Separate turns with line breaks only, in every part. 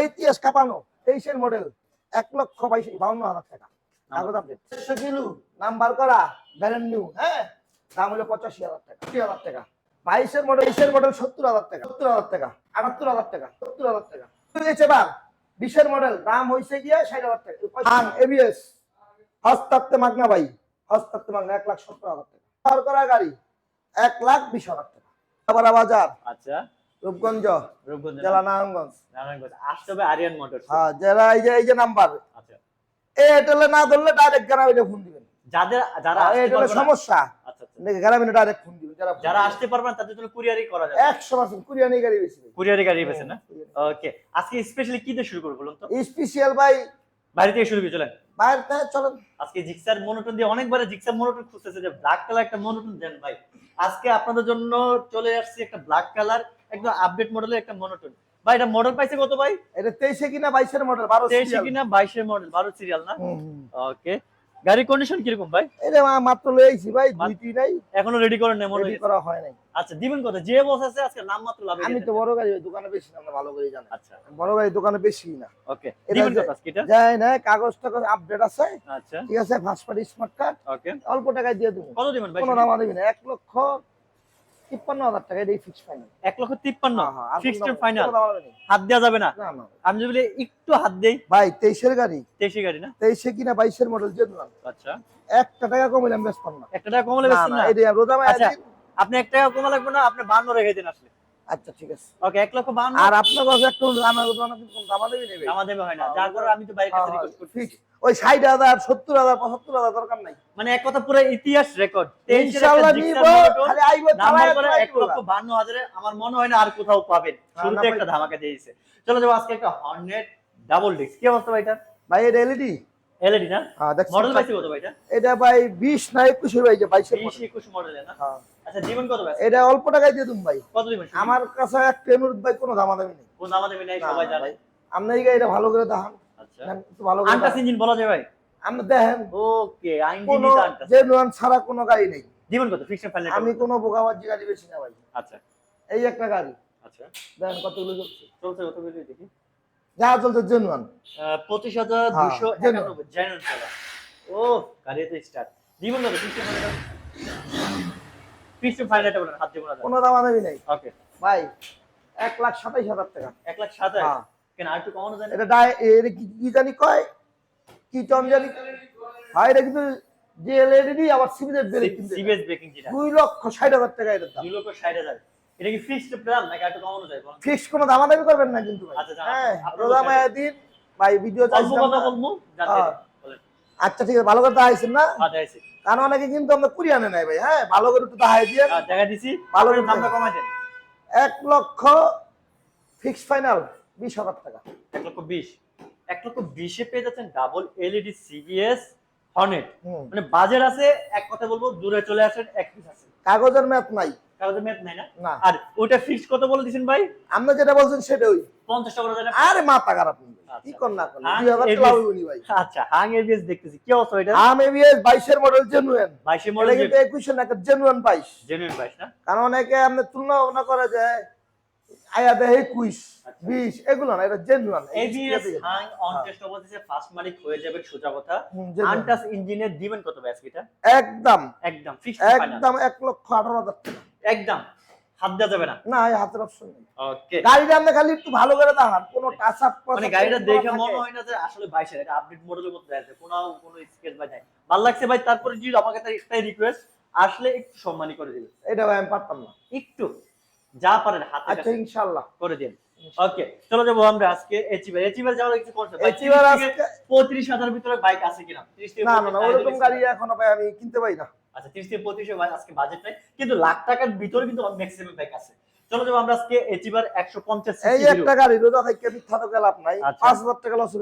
ইতিহাস কাঁপানো তেইশের মডেল এক লক্ষ বাইশ বাউন্ন হাজার টাকা কাগজ আপডেট কিলো নাম্বার করা নিউ হ্যাঁ দাম হলো পঁচাশি হাজার টাকা আশি হাজার টাকা বাইশের মডেল বাইশের মডেল সত্তর হাজার টাকা সত্তর হাজার টাকা আটাত্তর হাজার টাকা সত্তর হাজার টাকা হয়ে এবার বিশের মডেল দাম হয়েছে গিয়ে ষাট হাজার টাকা আন এবিএস হস্তাত্তে মাগনা ভাই হস্তাত্তে মাগনা এক লাখ সত্তর হাজার টাকা পার করা গাড়ি এক লাখ বিশ হাজার টাকা আবার বাজার
আচ্ছা
রূপগঞ্জ
রূপগঞ্জ
জেলা নারায়ণগঞ্জ।
নারায়ণগঞ্জ আসতে হবে আরিয়ান মোটরস।
হ্যাঁ এই যে এই যে নাম্বার
আচ্ছা।
এয়ারটেলে না ধরলে ডাইরেক্ট গ্রামীণে ফোন দিবেন।
যাদের যারা পারবে না-
সমস্যা।
আচ্ছা আচ্ছা।
গ্রামীণে ডাইরেক্ট ফোন দিবেন যারা
যারা আসতে পারবে তাদের জন্য কুরিয়ারই করা যাবে।
একশো পার্সেন্ট কুরিয়ানি গাড়ি বেশি
কুরিয়ারে গাড়ি পেয়েছে না? ওকে আজকে স্পেশালি কি দিয়ে শুরু করব বলুন তো?
স্পেশাল ভাই
বাড়ি থেকে শুরু করে চলেন।
বাইরে চলেন।
আজকে জিক্সার মনোটন দিয়ে অনেকবার জিক্সার মনোটন খুঁজতেছে যে ব্ল্যাক কালার একটা মনোটন দেন ভাই। আজকে আপনাদের জন্য চলে আসছে একটা ব্ল্যাক কালার একদম আপডেট মডেলের একটা মনোটন ভাই এটা মডেল পাইছে কত ভাই?
এটা তেইশে কিনা বাইশের মডেল বারো
তেইশে। কিনা বাইশের মডেল বারো সিরিয়াল না। ওকে গাড়ির কন্ডিশন কীরকম ভাই?
এটা মাত্র লয়েছি ভাই
মাত্র-
দুইটি নাই।
এখনও রেডি করেন না মনে
করা হয় নাই।
আচ্ছা দিবেন কত? যে বস আছে আজকে নাম মাত্র লাভ
আমি তো বড় গাড়ি দোকানে বেশি না আমরা ভালো করে জানি
আচ্ছা।
বড় গাড়ি দোকানে বেশি না।
ওকে দিবেন আজকে এটা?
যাই না কাগজ টাগজ আপডেট আছে।
আচ্ছা।
ঠিক আছে first party smart card
okay
অল্প টাকায় দিয়ে দেবো।
কত দিবেন ভাই
কোনো দাম দিবি না। এক লক্ষ তিপ্পান্ন হাজার টাকা এটাই ফিক্স ফাইনাল
এক লক্ষ তিপ্পান্ন? ফিক্সড ফাইনাল হাত দেওয়া যাবে না?
না
আমি যদি একটু হাত দেই।
ভাই তেইশের গাড়ি।
তেইশে গাড়ি না?
তেইশে কিনা বাইশের মডেল যে
আচ্ছা।
একটা টাকা কমিলাম বেশ পাম না।
একটা টাকা কমলে
না, না, আর রোজা মায়া
আচ্ছা। আপনি এক টাকা কমা লাগবে না আপনি বান্ন রেখে দিন আসলে।
আচ্ছা ঠিক আছে।
ওকে এক লক্ষ বান্ন।
আর আপনার কাছে একটু কিন্তু দামা দেবে নেবে
আমার দেবে হয় না। যার কারণে আমি তো বাইরের কাছে রিকোয়েস্ট করছি
ফিক্স ওই ষাট হাজার সত্তর হাজার পঁচাত্তর হাজার দরকার নাই।
মানে এক কথা পুরো ইতিহাস রেকর্ড
ইনশাল্লাহ নিব খালি আইব
এক লক্ষ বান্ন হাজারে আমার মনে হয় না আর কোথাও পাবেন।
না,
শুরুতে একটা ধামাকা দিয়েছে। চলো যাব আজকে একটা হর্নেট ডাবল ডিস্ক কি অবস্থা ভাই এটা
ভাই এটা এলইডি
এলইডি না?
হ্যাঁ দেখছি
মডেল পাইছে কত ভাই এটা?
এটা ভাই বিশ না একুশ ভাই যে বাইশের
বিশ
model।
একুশ মডেলের না?
হ্যাঁ।
আচ্ছা জীবন কত ভাই?
এটা অল্প টাকায় দিয়ে দিন ভাই।
কত দিবেন?
আমার কাছে অনুরোধ ভাই কোনো দামা দামি নেই।
কোন নেই সবাই জানে।
ভাই। আপনি এই ভালো করে একটু ভালো করে
আনটাস ইঞ্জিন বলা যায় ভাই?
আপনি দেখেন
ওকে আইন আনটাস
যে নোয়ান ছাড়া কোনো গাড়ি নেই।
জীবন কত? ফিক্সড ফাইনাল
আমি কোনো বোকাবাজি গাড়ি বেশি না ভাই।
আচ্ছা।
এই একটা গাড়ি।
আচ্ছা।
দেখেন কতগুলো চলছে।
চলছে কত দেখি।
যা চলছে জেনুয়ান
পঁচিশ হাজার
হ্যাঁ,
দুশো একানব্বই জেনুইন চলা। ও গাড়ি তো স্টার্ট জীবন কত? ফিক্সড ফাইনাল ফিক্সড ফাইনালটা বলেন হাত জীবন
কোনো দামা দামি নেই।
ওকে
ভাই এক লাখ সাতাইশ হাজার টাকা।
এক লাখ সাতাশ
হ্যাঁ।
কেন? আর একটু কমানো যায় না?
এটা ডাই এটা কি কি জানি কয়? কি টন জানি? হ্যাঁ এটা কিন্তু যে আবার সিবিএস বেড়ে কিনতে
সিবিএস ব্রেকিং যেটা।
দুই লক্ষ ষাট হাজার টাকা এটার দাম।
দুই লক্ষ ষাট হাজার। এটা কি ফিক্সড প্ল্যান নাকি আর একটু কমানো যায় বলেন?
ফিক্স কোনো দামাদামি করবেন না কিন্তু ভাই।
আচ্ছা, আচ্ছা,
হ্যাঁ
আপনার
রোজা
বলছেন।
মায়া দিন ভাই ভিডিও
অল্প
চাইছিলাম
কথা
না।
বলব জানতে
হ্যাঁ।
বলেন।
আচ্ছা ঠিক আছে ভালো করে না? কারণ অনেকে কিন্তু আমরা কুরিয়ানে নেয় ভাই হ্যাঁ ভালো করে একটু দেখাই দিয়ে।
হ্যাঁ, দেখা দিছি।
ভালো করে
দামটা কমাই দেন।
এক লক্ষ ফিক্স ফাইনাল বিশ হাজার টাকা।
এক লক্ষ বিশ। এক লক্ষ বিশে পেয়ে যাচ্ছেন ডাবল এলইডি সিবিএস হর্নেট মানে বাজার আছে এক কথা বলব দূরে চলে আসেন এক পিস আছে।
কাগজের ম্যাথ নাই।
কাগজের নাই না? আর ওটা ফিক্স কত বলে দিছেন ভাই?
আপনি যেটা বলছেন সেটা ওই
পঞ্চাশ টাকা করে
আরে মাথা খারাপ কি
আচ্ছা।
কর না কর দুই হাজার
ABS
টাকা হইবনি ভাই।
আচ্ছা হাং এবিএস দেখতেছি। কি অবস্থা এটা?
এবিএস মডেল কিন্তু না
জেনুইন
কারণ অনেকে আপনি তুলনা করে যে আয়া দেহে একুশ
আচ্ছা।
বিশ এগুলো না এটা জেনুয়ান
এবিএস হাং অন টেস্ট অবস্থা ফার্স্ট মালিক হয়ে যাবে সোজা কথা। আনটাস ইঞ্জিনের দিবেন কত ব্যাস এটা?
একদম।
একদম ফিক্সড
একদম লক্ষ টাকা।
হাত দেওয়া যাবে না।
না এই হাতের অপশন নেই।
ওকে
গাড়িটা আপনি খালি একটু ভালো করে দেখান কোনো টাচ আপ
মানে গাড়িটা দেখে মনে হয় না যে আসলে আপডেট মডেলের আছে কোনো কোনো স্কেচ নাই। ভালো লাগছে ভাই তারপরে যদি আমাকে তার একটাই রিকোয়েস্ট আসলে একটু সম্মানী করে দিবেন।
এটা ভাই আমি পারতাম না।
একটু। যা পারেন হাতে
আচ্ছা
কাছে
ইনশাল্লাহ
করে দিন। ওকে চলো যাব আমরা আজকে এচিবার এচিবার যাওয়ার কিছু করতে
এচিবার আজকে
পঁয়ত্রিশ হাজার ভিতরে বাইক আছে কিনা? 30
না না না ওরকম গাড়ি এখনও ভাই আমি কিনতে পাই না।
আচ্ছা তিরিশ থেকে পঁয়ত্রিশে ভাই আজকে বাজেট নাই কিন্তু লাখ টাকার ভিতরে কিন্তু ম্যাক্সিমাম বাইক আছে। চলো যাব আমরা আজকে এচিবার একশো পঞ্চাশ
এই একটা গাড়ি রোজা থেকে মিথ্যা তো লাভ নাই।
আচ্ছা।
পাঁচ হাজার টাকা লস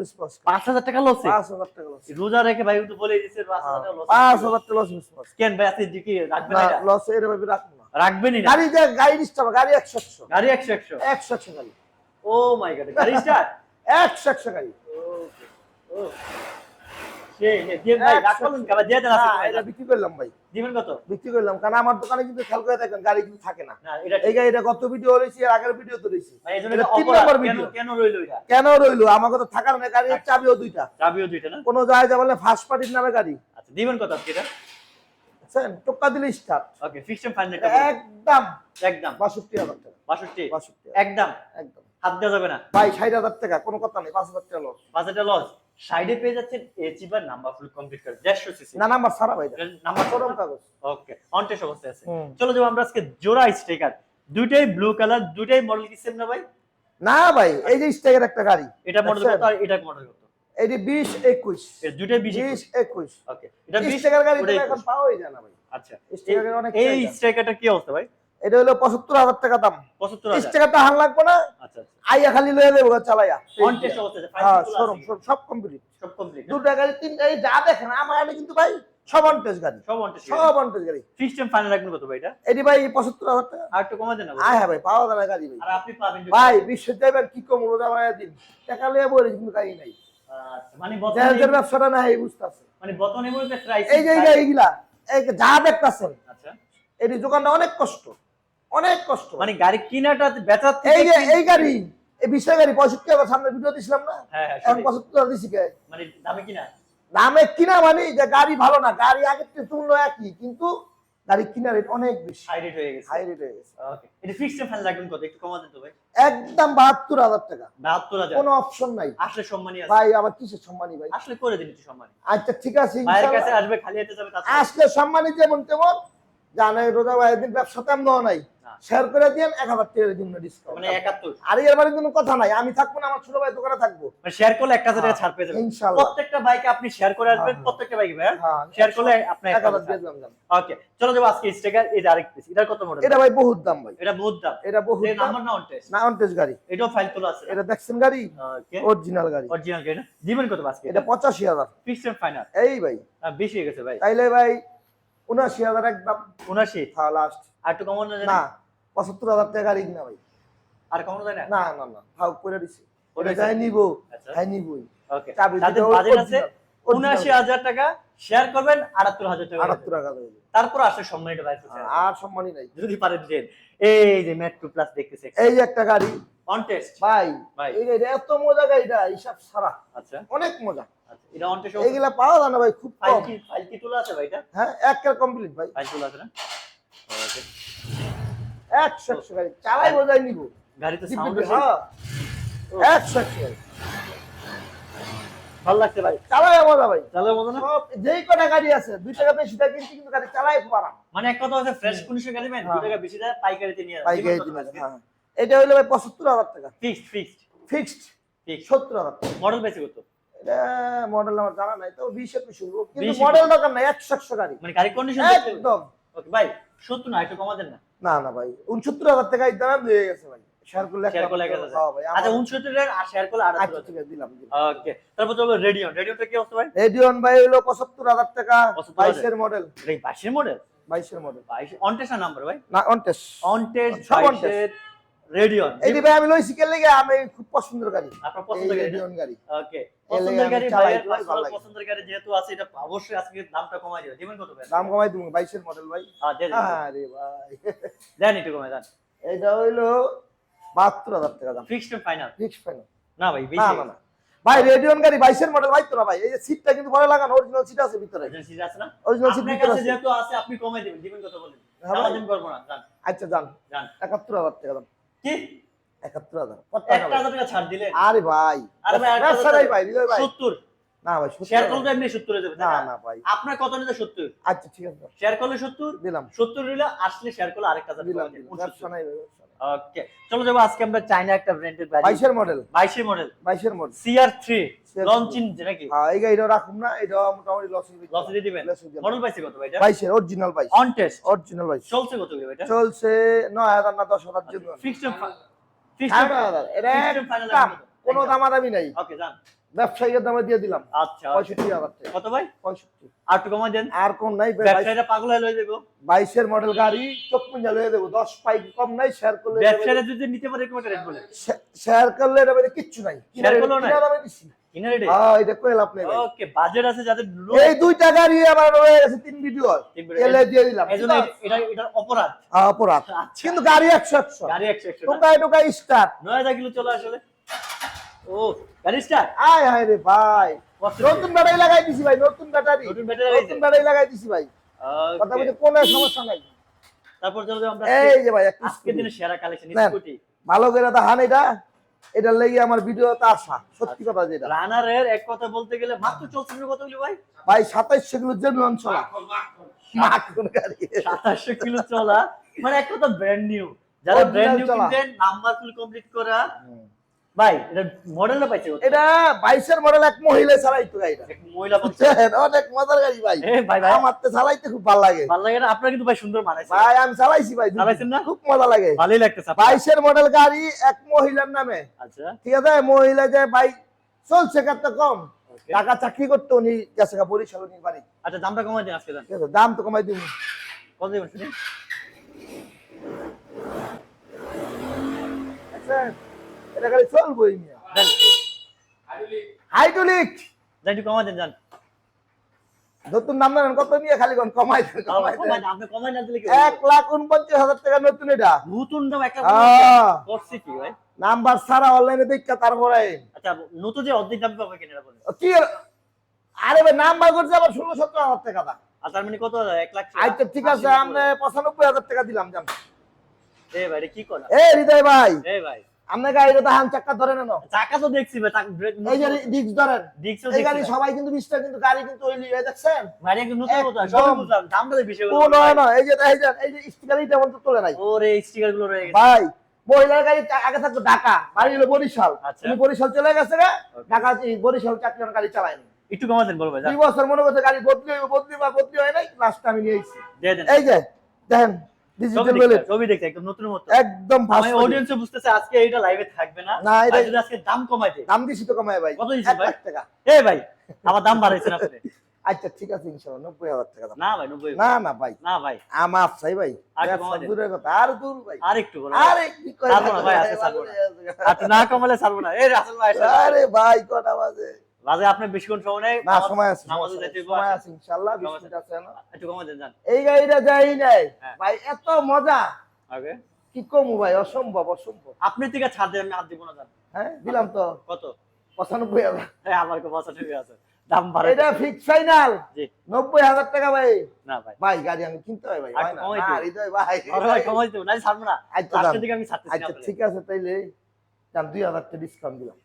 পাঁচ হাজার টাকা লসে
পাঁচ হাজার টাকা লস
রোজা রেখে ভাই তো বলে দিচ্ছে পাঁচ হাজার টাকা loss।
পাঁচ হাজার টাকা লস রেসপন্স
কেন ভাই আজকে কি রাখবেন
না লস এর ভাবে রাখব। না
রাখবেনই না।
গাড়ি যে গাড়ি গাড়ি একশো একশো।
গাড়ি একশো একশো।
একশো একশো গাড়ি।
ও মাই গড গাড়ি স্টার্ট?
একশো একশো গাড়ি।
কত?
করলাম কারণ আমার দোকানে কিন্তু খেয়াল করে দেখেন গাড়ি কিন্তু থাকে না। এই গাড়িটা গত ভিডিও রয়েছে আর আগের ভিডিও তো রয়েছে।
কেন রইল এটা?
কেন রইল? আমাকে তো থাকার না গাড়ির চাবিও দুইটা।
চাবিও দুইটা না?
কোনো জায়গা বলে ফার্স্ট পার্টির নামে গাড়ি।
আচ্ছা দিবেন কত
টোকা দিলে স্টার্ট
ওকে ফিক্সড ফাইনাল
একদম।
একদম।
টাকা।
62
বাষট্টি।
একদম।
একদম।
হাত দেওয়া যাবে না?
ভাই টাকা কোনো কথা নেই পাঁচ হাজার টাকা লস
বাজেটে লস সাইডে পেয়ে যাচ্ছেন এচিবার নাম্বার ফুল কমপ্লিট করে। 150 সিসি
না নাম্বার সারা ভাই
নাম্বার
কাগজ।
ওকে অনটেস অবস্থায় আছে। চলো যাব আমরা আজকে জোড়া স্টিকার দুইটাই ব্লু কালার দুইটাই মডেল কি সেম না ভাই?
না ভাই এই যে স্টেকের একটা গাড়ি।
এটা মডেল কত আর এটা মডেল কত?
এটি
ওকে এটা বিশ
স্টেকের গাড়ি তো এখন পাওয়াই যায় না ভাই।
আচ্ছা
স্টিকার অনেক
এই স্টিকারটা কি অবস্থা ভাই?
এটা হলো পঁচাত্তর হাজার টাকা দাম।
75000
স্টিকারটা হান লাগবে না?
আচ্ছা আচ্ছা।
আইয়া খালি লয়ে দেবো চালাইয়া।
অনটেস অবস্থায়
হ্যাঁ
ফাইভ
সব কমপ্লিট
সব কমপ্লিট
দুটা গাড়ি তিনটা যা দেখেন আমার গাড়ি কিন্তু ভাই সব অনটেজ গাড়ি।
সব অনটেস
সব অনটেজ গাড়ি।
ফিক্সড ফাইনাল রাখবেন কত ভাই এটা?
এটি ভাই পঁচাত্তর হাজার টাকা।
আর একটু কমা দেন
আয় হ্যাঁ ভাই পাওয়া যাবে গাড়ি ভাই।
আর আপনি পাবেন
ভাই বিশ্ব যাবেন কি দিন টাকা লিয়ে বলে কিন্তু গাড়ি নাই।
মানে
যার ব্যবসাটা না এই বুঝতেছে।
মানে বর্তমানে বলতে প্রাইস
এই যে এইগুলা এই যা দেখতেছেন
আচ্ছা।
এটি দোকানটা অনেক কষ্ট অনেক কষ্ট।
মানে গাড়ি কিনাটা বেচার থেকে
এই যে এই গাড়ি এই বিশটা গাড়ি পঁয়ষট্টি সামনে ভিডিও দিছিলাম না?
হ্যাঁ হ্যাঁ
এখন পঁচাত্তর দিছি
মানে দামে কিনা?
দামে কিনা মানে যে গাড়ি ভালো না গাড়ি আগের তুললো একই কিন্তু গাড়ি কিনা রেট অনেক বেশি।
হাই রেট হয়ে গেছে।
হাই রেট হয়ে গেছে।
ওকে এটা ফিক্সড ফাইনাল রাখবেন কত? একটু কমা দেন তো ভাই।
একদম টাকা।
72000
কোনো অপশন নাই।
আসলে সম্মানী আছে।
ভাই আবার কিসের সম্মানী ভাই?
আসলে করে দিন একটু সম্মানী
আচ্ছা ঠিক আছে
ভাইয়ের কাছে আসবে খালি হাতে যাবে
আসলে সম্মানী যেমন তেমন। জানে রোজা ভাই দিন ব্যবসা তেমন নাই। শেয়ার করে দিন এক হাজার টাকা দিন ডিসকাউন্ট
মানে 71
আর এর বাড়ি কোনো কথা নাই আমি থাকব না আমার ছোট ভাই দোকানে থাকব।
মানে শেয়ার করলে 1000 টাকা ছাড় পেয়ে যাবেন।
ইনশাআল্লাহ
প্রত্যেকটা বাইকে আপনি শেয়ার করে আসবেন
হ্যাঁ, হ্যাঁ।
প্রত্যেকটা বাইকে ভাই
হ্যাঁ?
শেয়ার করলে আপনি
এক হাজার দিয়ে দিলাম
ওকে চলো যাব আজকে স্টিকার এই আরেক পিস এটার কত মডেল
এটা ভাই বহুত দাম ভাই।
এটা বহুত দাম।
এটা বহুত দাম।
নাম্বার না অন
না অনটেজ গাড়ি।
এটাও ফাইল তোলা আছে
এটা দেখছেন গাড়ি?
ওকে
অরিজিনাল গাড়ি।
অরিজিনাল গাড়ি না? দিবেন কত আজকে?
এটা পঁচাশি হাজার।
ফিক্সড ফাইনাল
এই ভাই।
বেশি হয়ে গেছে ভাই।
তাইলে ভাই উনআশি হাজার একদম।
79
হ্যাঁ লাস্ট
আর একটু কমানো
না পঁচাত্তর হাজার টাকা গাড়ি কিনা ভাই।
আর কমানো যায় না?
না না না ভাগ করে দিছি। ওটা? যাই নিব হ্যাঁ নিবই।
ওকে।
চাবি
তাদের বাজেট আছে। উনআশি হাজার টাকা শেয়ার করবেন আটাত্তর হাজার টাকা
আটাত্তর টাকা
তারপর আসলে সম্মানিত ভাই
আর সম্মানই নাই।
যদি পারেন এই যে ম্যাট টু প্লাস দেখতেছে।
এই যে একটা গাড়ি।
অন টেস্ট
ভাই। এই এত মজা গাড়িটা হিসাব সারা
আচ্ছা।
অনেক মজা।
আচ্ছা এটা অন টেস্ট
এইগুলা পাওয়া যায় না ভাই খুব
ফাইল
কম
কি ফাইল কি তোলা আছে ভাই এটা?
হ্যাঁ এক কমপ্লিট ভাই।
ফাইল তোলা আছে না? ওকে।
একশো একশো গাড়ি চালাই বোঝাই নিব।
গাড়ি তো সাউন্ড
হ্যাঁ একশো একশো গাড়ি।
ভালো লাগছে ভাই।
চালাই মজা ভাই।
চালার মতো না
যেই কটা গাড়ি আছে দুই টাকা বেশি টাকা কিনছি কিন্তু গাড়ি চালাই খুব
মানে এক কথা হচ্ছে ফ্রেশ কন্ডিশন গাড়ি ম্যান। 2 টাকা বেশি দেয় পাইকারিতে নিয়ে
পাইকারি দিন হ্যাঁ। এটা হইল ভাই পঁচাত্তর হাজার টাকা।
ফিক্সড ফিক্সড
ফিক্সড সত্তর হাজার
মডেল বেশি কত?
মডেল আমার জানা নাই তো বিশ একুশ কিন্তু মডেল দরকার নাই একশো একশো গাড়ি।
মানে গাড়ি কন্ডিশন
একদম।
ওকে ভাই 70 না একটু কমা দেন না।
না না ভাই উনসত্তর হাজার টাকা দাম দিয়ে গেছে ভাই। শেয়ার করলে
শেয়ার
একটা
করলে
ভালো
1000
হ্যাঁ ভাই
আচ্ছা
আমার-
69 এর আর শেয়ার করলে
আচ্ছা
8
ঠিক আছে দিলাম
ওকে তারপর চলো রেডিয়ন রেডিয়নটা কি ভাই?
রেডিয়ন ভাই হইল পঁচাত্তর হাজার টাকা বাইশের মডেল
বাইশের মডেল
বাইশের মডেল
22 অন টেস্ট নাম্বার ভাই?
না অনটেস
অন টেস্ট
সব on
22 এর রেডিয়ন
এটি ভাই আমি লইছি কে লেগে আমি খুব পছন্দের গাড়ি।
আপনার পছন্দের গাড়ি
রেডিয়ন গাড়ি।
ওকে পছন্দের গাড়ি
লাগে।
পছন্দের গাড়ি যেহেতু আছে এটা অবশ্যই আজকে দামটা কমাই দিবেন দিবেন কত ভাই
দাম কমাই তুমি বাইশের মডেল ভাই।
হ্যাঁ
আরে ভাই।
দেন একটু কমাই দেন।
এটা হইল বাহাত্তর হাজার টাকা দাম।
ফিক্সড ফাইনাল
ফিক্স ফাইনাল
না ভাই বেশি।
না না ভাই রেডিয়ন গাড়ি বাইশের মডেল ভাই তো না ভাই। এই যে সিটটা কিন্তু পরে লাগানো অরিজিনাল সিট আছে ভিতরে।
এজেন্সি আছে না?
অরিজিনাল সিট ভিতরে আছে।
যেহেতু আছে আপনি কমাই দিবেন। দিবেন কত বলেন?
হ্যাঁ
জান
আচ্ছা যান।
জান
একাত্তর হাজার টাকা দাম।
কি?
একাত্তর হাজার।
একটা হাজার টাকা ছাড় দিলে।
আরে ভাই
আরে ভাই,
ভাই ভাই।
সত্তর।
না ভাই
শেয়ার করলে এমনি সত্তর হয়ে যাবে
না
না?
না ভাই।
আপনার কত নিতে সত্তর?
আচ্ছা ঠিক আছে।
শেয়ার করলে সত্তর?
দিলাম।
সত্তর দিলে আসলে শেয়ার করলে আরেকটা হাজার
দিলাম
কমাই দিবেন,
দিলাম। ব্যবসা
69
নাই ভাই, ব্যবসা নাই।
ওকে চলো যাব আজকে আমরা চাইনা একটা ব্র্যান্ডের গাড়ি।
বাইশের মডেল
বাইশের মডেল
বাইশের model
CR three
CR3
launching নাকি?
হ্যাঁ এই গাড়িটা রাখুন না এটা মোটামুটি লস
লস দিয়ে দিবেন? মডেল পাইছে কত ভাই এটা
বাইশের অরিজিনাল বাইশ।
অন টেস্ট
অরিজিনাল বাইশ।
চলছে কত ভাই এটা?
চলছে নয় হাজার না দশ হাজার জন্য।
ফিক্সড ফিক্সড
এটা। কোনো দামাদামি নাই।
ওকে জান
ব্যবসায়ীর দামে দিয়ে দিলাম।
আচ্ছা
পঁয়ষট্টি হাজার টাকা।
কত ভাই?
পঁয়ষট্টি।
আর কমাই দেন।
আর কোন নাই
ব্যবসায়ীরা পাগল হয়ে
বাইশের মডেল গাড়ি চোখ পুঞ্জা লয়ে দেবো দশ কম নাই শেয়ার করলে
ব্যবসায়ীরা যদি নিতে পারে এরকম রেট বলে
শেয়ার করলে এটা মানে কিচ্ছু নাই। দামে দিছি এটা
ওকে বাজেট আছে যাদের
এই দুইটা গাড়ি আমার তিন ভিডিও এলে দিয়ে দিলাম
এটা এটা অপরাধ।
হ্যাঁ, অপরাধ।
আচ্ছা।
কিন্তু গাড়ি একশো একশো।
গাড়ি
টোকায় টোকায় স্টার্ট
কিলো চলে আসলে। ও গাড়ি
আয় হায় রে ভাই। নতুন ব্যাটারি লাগাই দিছি ভাই নতুন ব্যাটারি।
নতুন battery
নতুন ব্যাটারি লাগাই দিছি ভাই। কথা বলতে কোনো সমস্যা নাই।
তারপর চলো আমরা
এই যে ভাই
আজকে
scooty।
সেরা কালেকশন স্কুটি
ভালো করে দেখান এটা। এটার লেগে আমার ভিডিওতে আসা। সত্যি কথা যেটা।
রানারের এক কথা বলতে গেলে মাত্র চলছে কত কিলো ভাই?
ভাই সাতাইশশো কিলো জেনুয়ান চলা মাঠ গাড়ি।
সাতাশশো কিলো চলা। মানে এক কথা ব্র্যান্ড নিউ যারা ব্র্যান্ড নিউ কিনতেন নাম্বার ফুল কমপ্লিট করা। ভাই এটা মডেলটা পাইছে?
এটা বাইশের মডেল এক মহিলা চালাইতো গাড়িটা।
এক মহিলা
বুঝছেন? অনেক মজার গাড়ি ভাই।
ভাই ভাই।
আমার তো চালাইতে খুব ভালো লাগে।
ভালো লাগে না? আপনার কিন্তু ভাই সুন্দর মানাইছে
ভাই আমি চালাইছি ভাই
চালাইছেন না?
খুব মজা লাগে।
ভালোই লাগতেছে আপনার।
বাইশের মডেল গাড়ি এক মহিলার নামে।
আচ্ছা।
ঠিক আছে? মহিলা যে ভাই চলছে কত কম। টাকা চাকরি করতো উনি গেছে বরিশাল উনি বাড়ি।
আচ্ছা দামটা কমাই দিন আজকে
দাম তো কমাই দিব।
কত দিবেন
এটা খালি চলবোই মিয়া। হাইড্রোলিক।
যাই একটু কমাই দেন যান
নতুন নাম জানেন কত নিয়ে খালি কোন কমাই দেন কমাই দেন।
আপনি কমাই না দিলে কি
এক লাখ উনপঞ্চাশ হাজার টাকা নতুন এটা।
নতুন দাম একটা করছি কি ভাই।
নাম্বার ছাড়া অনলাইনে দেখা তারপরে।
আচ্ছা নতুন যে অর্ধেক দাম পাবে কিনা বলেন।
কি আরে ভাই নাম্বার করছে আবার ষোলো সতেরো হাজার টাকা দাম।
আর তার মানে কত এক লাখ
আচ্ছা ঠিক আছে আমরা পঁচানব্বই হাজার টাকা দিলাম জান।
এ ভাই কি করা
এ হৃদয় ভাই।
এ ভাই।
আপনার তো ধরে
চাকা তো দেখছি
এই যে ডিস্ক ধরেন।
ডিক্সও
এই গাড়ি সবাই কিন্তু বিশটা কিন্তু গাড়ি কিন্তু ওই লিয়ে দেখছেন
একটু নতুন কথা। বুঝলাম দামটা বেশি
ও নয় নয় এই যে এই যে এই যে স্টিকারই তেমন তো তোলে নাই।
ওরে স্টিকারগুলো রয়ে গেছে।
ভাই মহিলার গাড়ি আগে থাকতো ঢাকা বাড়ি হলো বরিশাল।
আচ্ছা।
তুমি বরিশাল চলে গেছে গা ঢাকা বরিশাল চাকরি গাড়ি চালায়নি।
একটু কমা দেন বলব
দুই বছর মনে করছে গাড়ি বদলি হইব বদলি বা বদলি হয় নাই লাস্ট আমি নিয়ে এই যে দেখেন ডিজিটাল ওয়ালেট
ছবি দেখতে একদম নতুন মতো
একদম
আমি বুঝতেছে আজকে এইটা লাইভে থাকবে না।
না, এটা-
যদি আজকে দাম কমাই দেয়
দাম দিছি তো কমায় ভাই।
কত
এক
ভাই?
টাকা।
এ ভাই আবার দাম বাড়াইছেন আপনি
আচ্ছা ঠিক আছে ইনশাআল্লাহ নব্বই হাজার টাকা
না ভাই নব্বই
না না ভাই।
না ভাই।
আমার ভাই। দূরের কথা আর দূর ভাই।
আর একটু বলো।
আরে কি কয়
না ভাই, আজকে ছাড়বো না। আর তো না কমালে ছাড়বো না। এই রাসেল ভাই
আরে ভাই কটা বাজে?
বাজে আপনি বেশিক্ষণ সময় নেই?
না সময় আছে সময় আছে। আছে ইনশাআল্লাহ বিশ
সময়
মিনিট আছে না।
একটু কমাই দেন
এই গাড়িটা যাই নাই।
হ্যাঁ।
ভাই এত মজা।
ওকে
কি কমু ভাই? অসম্ভব অসম্ভব।
আপনি থেকে ছাড় দেন আমি হাত দিব না যান।
হ্যাঁ দিলাম তো।
কত?
পঁচানব্বই হাজার।
এই আমার কো বসা ঠিক আছে। দাম বাড়াই
এটা ফিক্স ফাইনাল
জি।
নব্বই হাজার টাকা ভাই।
না ভাই।
ভাই গাড়ি আমি কিনতে হয় ভাই।
আর
হয় না? হৃদয় ভাই।
আরে ভাই কমাই দেব না ছাড়বো না।
আচ্ছা, দাম।
দিকে আমি ছাড়তেছি
আচ্ছা ঠিক আছে তাইলে। দাম দুই হাজার টাকা ডিসকাউন্ট দিলাম।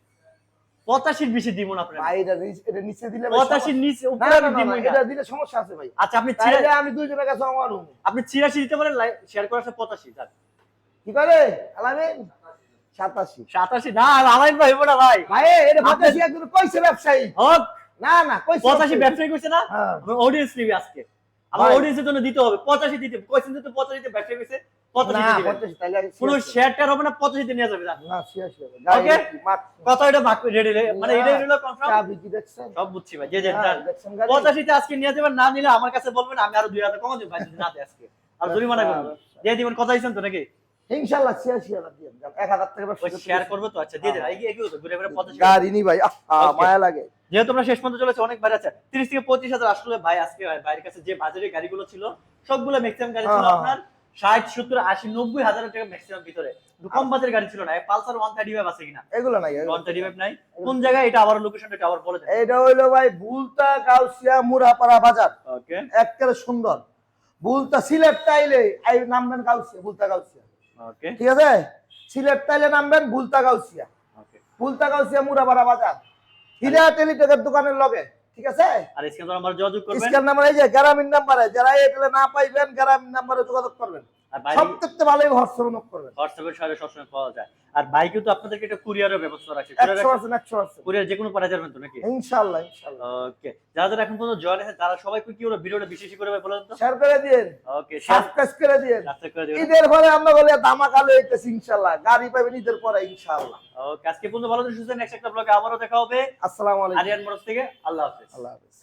পঁচাশির বেশি দিব না
ভাই এটা এটা নিচে দিলে
পঁচাশির নিচে উপরে দিব।
এটা। দিলে সমস্যা আছে ভাই।
আচ্ছা আপনি
তাইলে
চিরা-
আমি দুইজনের কাছে আমার।
আপনি চিরাশি দিতে পারেন শেয়ার করার পঁচাশি যান।
কি করে? আলামিন? সাতাশি।
সাতাশি না আলাইন ভাই না ভাই।
ভাই এটা পঁচাশি একজন কইছে ব্যবসায়ী।
হোক
না না কইছে
পঁচাশি ব্যবসায়ী। করছে না?
হ্যাঁ।
অডিয়েন্স নিবি আজকে। আমার। অডিয়েন্সের জন্য দিতে হবে পঁচাশি দিতে কইছেন যে পঁচাশিতে ব্যবসায়ী করছে
না
পঁচাশি দিবেন
পঁচাশি তাইলে আগে
কোনো শেয়ারটার হবে না পঁচাশিতে নিয়ে যাবে
না ছিয়াশি হবে। গাড়ি
Okay?
কি মাত্র।
কত এটা ভাগ রেডি মানে
না,
হলো কনফার্ম
চাবি কি দেখছেন?
সব বুঝছি ভাই যে যে
হ্যাঁ,
যান।
দেখছেন গাড়ি?
পঁচাশিতে আজকে নিয়ে যাবেন না নিলে আমার কাছে বলবেন আমি আরও দুই হাজার কমা দিব ভাই না আজকে আর জরিমানা করব দিয়ে দিবেন কথা দিয়েছেন তো নাকি
ইনশাআল্লাহ ছিয়াশি হাজার দিয়ে দেন। এক হাজার টাকা ব্যবসা
ওই
করতে
শেয়ার
দিয়েছি।
তো আচ্ছা দিয়ে দেন এগিয়ে এগিয়ে তো ঘুরে ঘুরে পঁচাশি
গাড়ি নি ভাই. মায়া লাগে
যেহেতু আমরা শেষ পর্যন্ত চলেছে অনেক বাইরে আছে তিরিশ থেকে পঁচিশ হাজার আসলে ভাই আজকে ভাই বাইরের কাছে যে বাজারের গাড়িগুলো ছিল সবগুলো ম্যাক্সিমাম গাড়ি ছিল
হ্যাঁ,
আপনার ষাট সত্তর আশি নব্বই হাজার টাকা ম্যাক্সিমাম ভিতরে। কম বাজারের গাড়ি ছিল না পালসার ওয়ান থার্টি ফাইভ আছে কিনা?
এগুলো নাই
ওয়ান থার্টি ফাইভ নাই। কোন জায়গায়? এটা আবার লোকেশনটা আবার বলে দেন।
এটা হইল ভাই বুলতা গাউসিয়া মুরাপাড়া বাজার।
ওকে
একেবারে সুন্দর। বুলতা সিলেট টাইলে নামবেন গাউসিয়া বুলতা গাউসিয়া।
ওকে
ঠিক আছে? সিলেট টাইলে নামবেন বুলতা গাউসিয়া।
ওকে
বুলতা গাউসিয়া মুরাপাড়া বাজার। হীরা টেলিটেকের দোকানের লগে। ঠিক আছে?
আর স্ক্যান নাম্বার যোগাযোগ করবেন।
স্ক্যান নাম্বার এই যে গ্রামীণ নাম্বারে যারা এটা না পাইবেন গ্রামীণ নাম্বারে যোগাযোগ করবেন।
আর
ভালোই হোয়াটসঅ্যাপে নক করবেন।
হোয়াটসঅ্যাপের সহায়তা সবসময় পাওয়া যায়। আর বাইকে তো আপনাদেরকে একটা কুরিয়ারের ব্যবস্থা রাখছে
একশো পার্সেন্ট একশো পার্সেন্ট
কুরিয়ার যে কোনো পাঠাতে যাবেন তো নাকি?
ইনশাল্লাহ ইনশাল্লাহ
ওকে। যারা যারা এখন পর্যন্ত জয়েন আছে তারা সবাই কি ওরা ভিডিওটা বেশি বেশি করে বলেন তো?
শেয়ার করে দিন
ওকে
সাবস্ক্রাইব করে দিন
সাবস্ক্রাইব করে দিবেন।
ঈদের পরে আমরা বলে ধামাকালো হইতেছি ইনশাল্লাহ গাড়ি পাবেন ঈদের পরে ইনশাল্লাহ
ওকে আজকে পর্যন্ত ভালো থাকুন সুস্থ নেক্সট একটা ব্লগে আবারও দেখা হবে।
আসসালামু আলাইকুম।
আরিয়ান থেকে। আল্লাহ হাফেজ।
আল্লাহ হাফেজ।